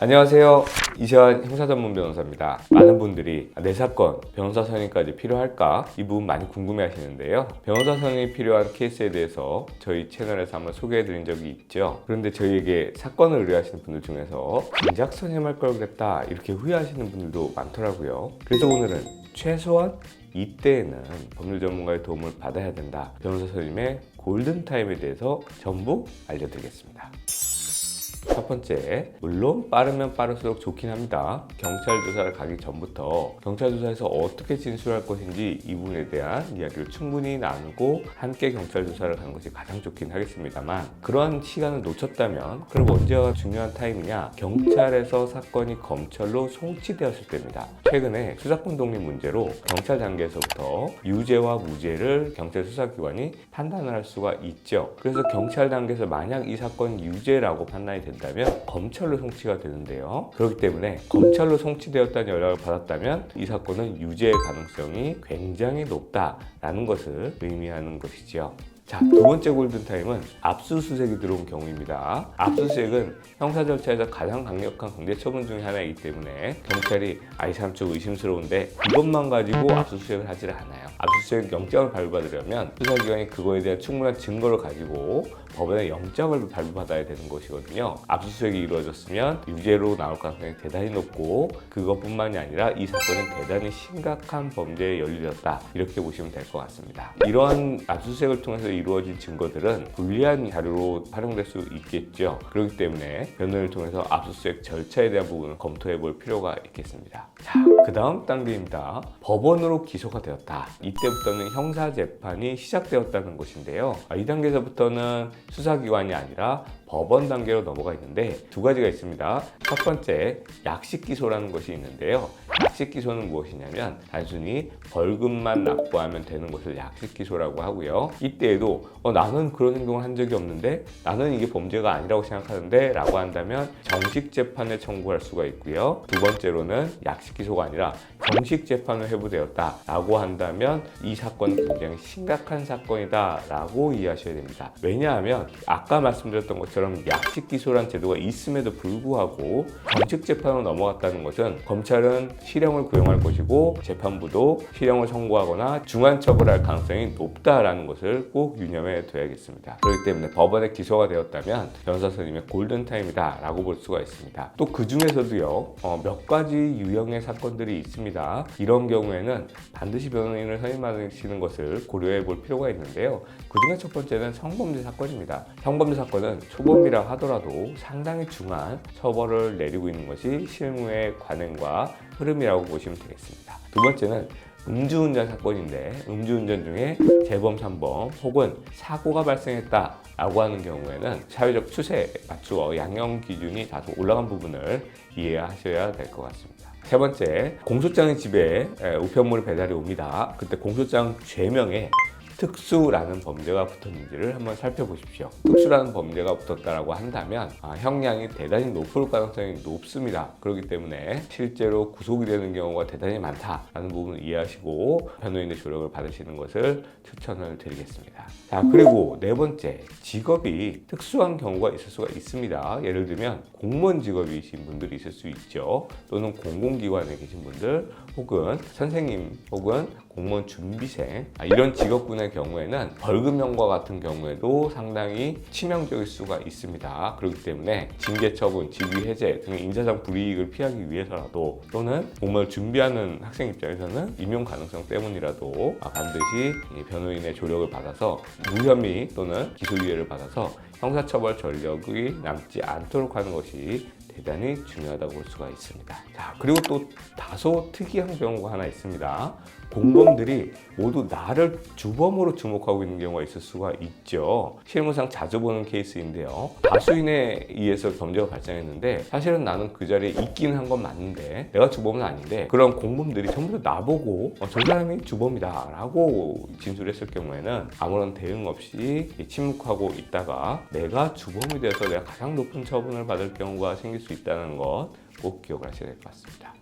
안녕하세요. 이시안 형사전문 변호사입니다. 많은 분들이 내 사건 변호사 선임까지 필요할까? 이 부분 많이 궁금해 하시는데요. 변호사 선임이 필요한 케이스에 대해서 저희 채널에서 한번 소개해 드린 적이 있죠. 그런데 저희에게 사건을 의뢰하시는 분들 중에서 진작 선임할 걸 그랬다 이렇게 후회하시는 분들도 많더라고요. 그래서 오늘은 최소한 이때에는 법률 전문가의 도움을 받아야 된다. 변호사 선임의 골든타임에 대해서 전부 알려드리겠습니다. 첫 번째, 물론 빠르면 빠를수록 좋긴 합니다. 경찰 조사를 가기 전부터 경찰 조사에서 어떻게 진술할 것인지 이 부분에 대한 이야기를 충분히 나누고 함께 경찰 조사를 가는 것이 가장 좋긴 하겠습니다만 그러한 시간을 놓쳤다면 그럼 언제가 중요한 타임이냐? 경찰에서 사건이 검찰로 송치되었을 때입니다. 최근에 수사권 독립 문제로 경찰 단계에서부터 유죄와 무죄를 경찰 수사기관이 판단을 할 수가 있죠. 그래서 경찰 단계에서 만약 이 사건이 유죄라고 판단이 된다 면 검찰로 송치가 되는데요. 그렇기 때문에 검찰로 송치되었다는 연락을 받았다면 이 사건은 유죄의 가능성이 굉장히 높다라는 것을 의미하는 것이죠. 자, 두 번째 골든타임은 압수수색이 들어온 경우입니다. 압수수색은 형사 절차에서 가장 강력한 강제 처분 중에 하나이기 때문에 경찰이 아이 좀 의심스러운데 이것만 가지고 압수수색을 하질 않아요. 압수수색 영장을 발부받으려면 수사기관이 그거에 대한 충분한 증거를 가지고 법원에 영장을 발부받아야 되는 것이거든요. 압수수색이 이루어졌으면 유죄로 나올 가능성이 대단히 높고 그것뿐만이 아니라 이 사건은 대단히 심각한 범죄에 연루되었다 이렇게 보시면 될 것 같습니다. 이러한 압수수색을 통해서 이루어진 증거들은 불리한 자료로 활용될 수 있겠죠. 그렇기 때문에 변호를 통해서 압수수색 절차에 대한 부분을 검토해 볼 필요가 있겠습니다. 자, 그 다음 단계입니다. 법원으로 기소가 되었다. 이때부터는 형사 재판이 시작되었다는 것인데요. 아, 이 단계에서부터는 수사기관이 아니라 법원 단계로 넘어가 있는데 두 가지가 있습니다. 첫 번째, 약식 기소라는 것이 있는데요. 약식 기소는 무엇이냐면 단순히 벌금만 납부하면 되는 것을 약식 기소라고 하고요. 이때에도 어, 나는 그런 행동을 한 적이 없는데 나는 이게 범죄가 아니라고 생각하는데 라고 한다면 정식 재판에 청구할 수가 있고요. 두 번째로는 약식 기소가 아니라 정식 재판을 회부되었다 라고 한다면 이 사건은 굉장히 심각한 사건이다 라고 이해하셔야 됩니다. 왜냐하면 아까 말씀드렸던 것처럼 약식 기소란 제도가 있음에도 불구하고 정식 재판으로 넘어갔다는 것은 검찰은 실형을 구형할 것이고 재판부도 실형을 선고하거나 중한 처벌할 가능성이 높다라는 것을 꼭 유념해 둬야겠습니다. 그렇기 때문에 법원에 기소가 되었다면 변호사 선임의 골든타임이다라고 볼 수가 있습니다. 또 그 중에서도요 어, 몇 가지 유형의 사건들이 있습니다. 이런 경우에는 반드시 변호인을 선임하시는 것을 고려해 볼 필요가 있는데요. 그 중에 첫 번째는 성범죄 사건입니다. 성범죄 사건은 초범이라 하더라도 상당히 중한 처벌을 내리고 있는 것이 실무의 관행과 흐름이 라고 보시면 되겠습니다. 두 번째는 음주운전 사건인데 음주운전 중에 재범 3범 혹은 사고가 발생했다 라고 하는 경우에는 사회적 추세에 맞추어 양형 기준이 다소 올라간 부분을 이해하셔야 될 것 같습니다. 세 번째, 공소장의 집에 에, 우편물이 배달이 옵니다. 그때 공소장 죄명에 특수라는 범죄가 붙었는지를 한번 살펴보십시오. 특수라는 범죄가 붙었다라고 한다면 아, 형량이 대단히 높을 가능성이 높습니다. 그렇기 때문에 실제로 구속이 되는 경우가 대단히 많다라는 부분을 이해하시고 변호인의 조력을 받으시는 것을 추천을 드리겠습니다. 자 그리고 네 번째 직업이 특수한 경우가 있을 수가 있습니다. 예를 들면 공무원 직업이신 분들이 있을 수 있죠. 또는 공공기관에 계신 분들 혹은 선생님 혹은 공무원 준비생 아, 이런 직업군의 경우에는 벌금형과 같은 경우에도 상당히 치명적일 수가 있습니다. 그렇기 때문에 징계 처분, 직위 해제 등의 인사상 불이익을 피하기 위해서라도 또는 공무원을 준비하는 학생 입장에서는 임용 가능성 때문이라도 아, 반드시 이 변호인의 조력을 받아서 무혐의 또는 기소유예를 받아서 형사처벌 전력이 남지 않도록 하는 것이 대단히 중요하다고 볼 수가 있습니다. 자, 그리고 또 다소 특이한 경우가 하나 있습니다. 공범들이 모두 나를 주범으로 주목하고 있는 경우가 있을 수가 있죠. 실무상 자주 보는 케이스인데요. 다수인에 의해서 범죄가 발생했는데 사실은 나는 그 자리에 있긴 한 건 맞는데 내가 주범은 아닌데 그런 공범들이 전부 다 나보고 어, 저 사람이 주범이다 라고 진술했을 경우에는 아무런 대응 없이 침묵하고 있다가 내가 주범이 돼서 내가 가장 높은 처분을 받을 경우가 생길 수 있다는 것 꼭 기억을 하셔야 될 것 같습니다.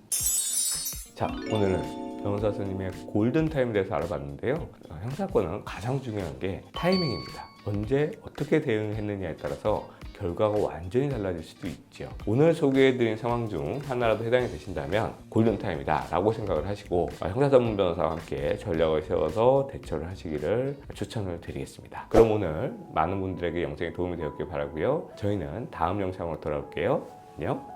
자, 오늘은 변호사 스님의 골든타임에 대해서 알아봤는데요. 어, 형사건은 가장 중요한 게 타이밍입니다. 언제 어떻게 대응했느냐에 따라서 결과가 완전히 달라질 수도 있죠. 오늘 소개해드린 상황 중 하나라도 해당이 되신다면 골든타임이다 라고 생각을 하시고 아, 형사 전문 변호사와 함께 전략을 세워서 대처를 하시기를 추천을 드리겠습니다. 그럼 오늘 많은 분들에게 영상이 도움이 되었길 바라고요. 저희는 다음 영상으로 돌아올게요. 안녕.